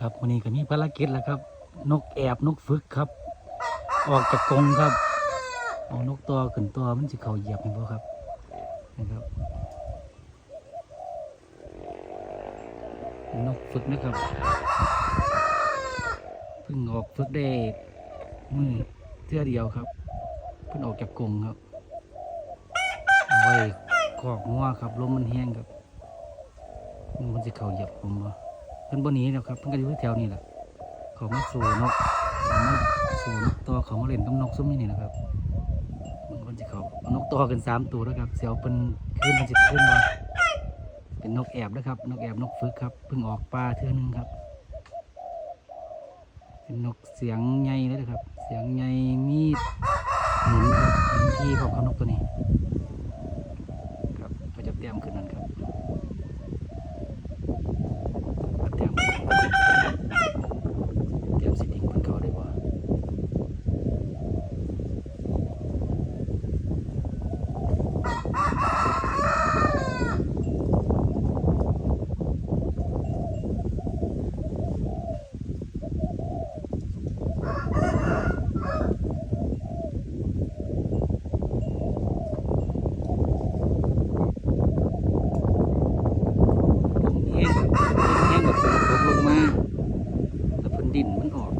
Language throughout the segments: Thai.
ครับวันนี้ก็มีภารกิจแล้วครับ นกแอบนกฝึกครับ ออกจากกรงครับเอานกตัวขึ้นตัวมันจะเขาเหยียบเห็นบ่ครับนะครับนกฝึกนะครับเพิ่งออกฝึกได้มือเท่อเดียวครับ เพิ่งออกจากกรงครับเอาไว้กอกงัวครับลมมันแห้งครับมันจะเข่าเหยียบผมบ่ เพิ่นบนนี้แล้วครับเพิ่นก็อยู่แถวนี้แหละเขามาสู่นกเขามาสู่นกตัวเขามาเล่นกับนกซุ้มนี่นะครับมันคนจะเขาเอานกตัวกันสามตัวแล้วครับเสียวเป็นขึ้นมันจะขึ้นมาเป็นนกแอบนะครับ นกแอบนกฝึกครับเพิ่งออกปลาเทือนึงครับ เป็นนกเสียงใหญ่เลยนะครับ เสียงใหญ่มีดหนุนครับหนุนที่ของเขานกตัวนี้ครับก็จะเตรียมขึ้นนั่นครับเตรียมเตรียมสิดิ่งบนเขาได้บ่ ผมแห้งแห้งแบบฝนตกลงมาแล้วฝนดินมันออก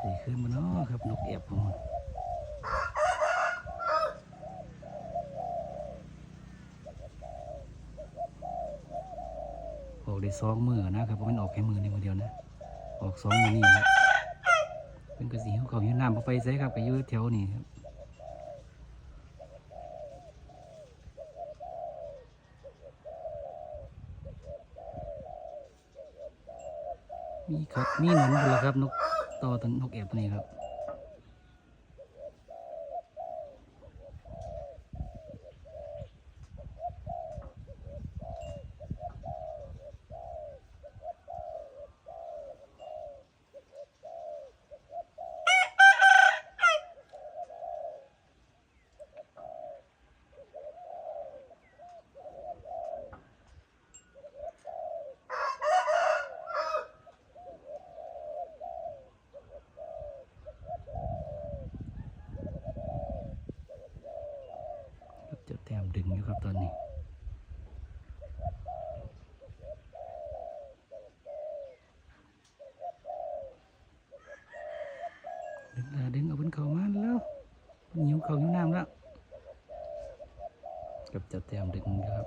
สีขึ้นมาเนาะครับนกแอบของมัน ออกได้สองมือนะครับเพราะมันออกแค่มือในมือเดียวนะ ออกสองมือนี่ครับเป็นกระสีของเขาอยู่น้ำเอาไปใส่ครับไปยู่แถวนี้ครับมีครับมีหนุนอยู่แล้วครับนกต่อตัวนกแอบตัวนี้ครับ ดึงอยู่ครับตอนนี้ดึงดึงเอาบนเขามาแล้วมันหิวเขาหิวน้ำแล้วกับจะแต้มดึงครับ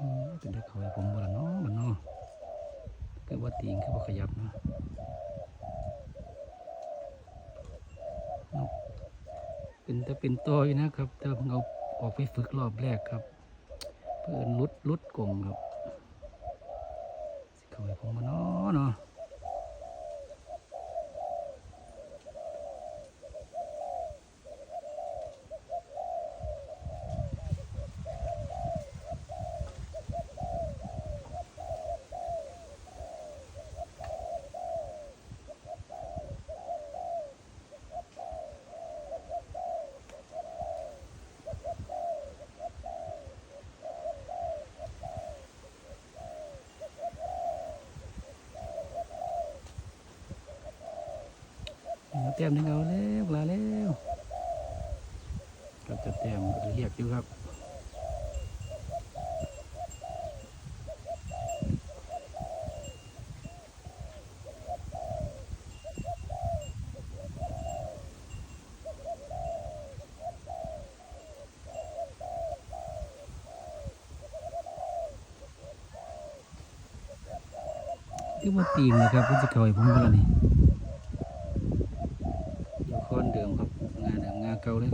อืมเป็นได้เขาให้ผมบ่ละเนาะบ่เนาะก็ ว่าตีงคือบ่ขยับเนาะเป็นแต่เป็นตัวอยู่นะครับแต่เพิ่งเอาออกไปฝึกรอบแรกครับ เพื่อนลุดลุดกลมครับสิเขาให้ผมบ่เนาะเนาะ เต็มถึงเอาแล้วลาแล้วกับจะเต็มเรียบอยู่ครับที่ว่าตีนนะครับก็จะคอยผมกันนี่ 够了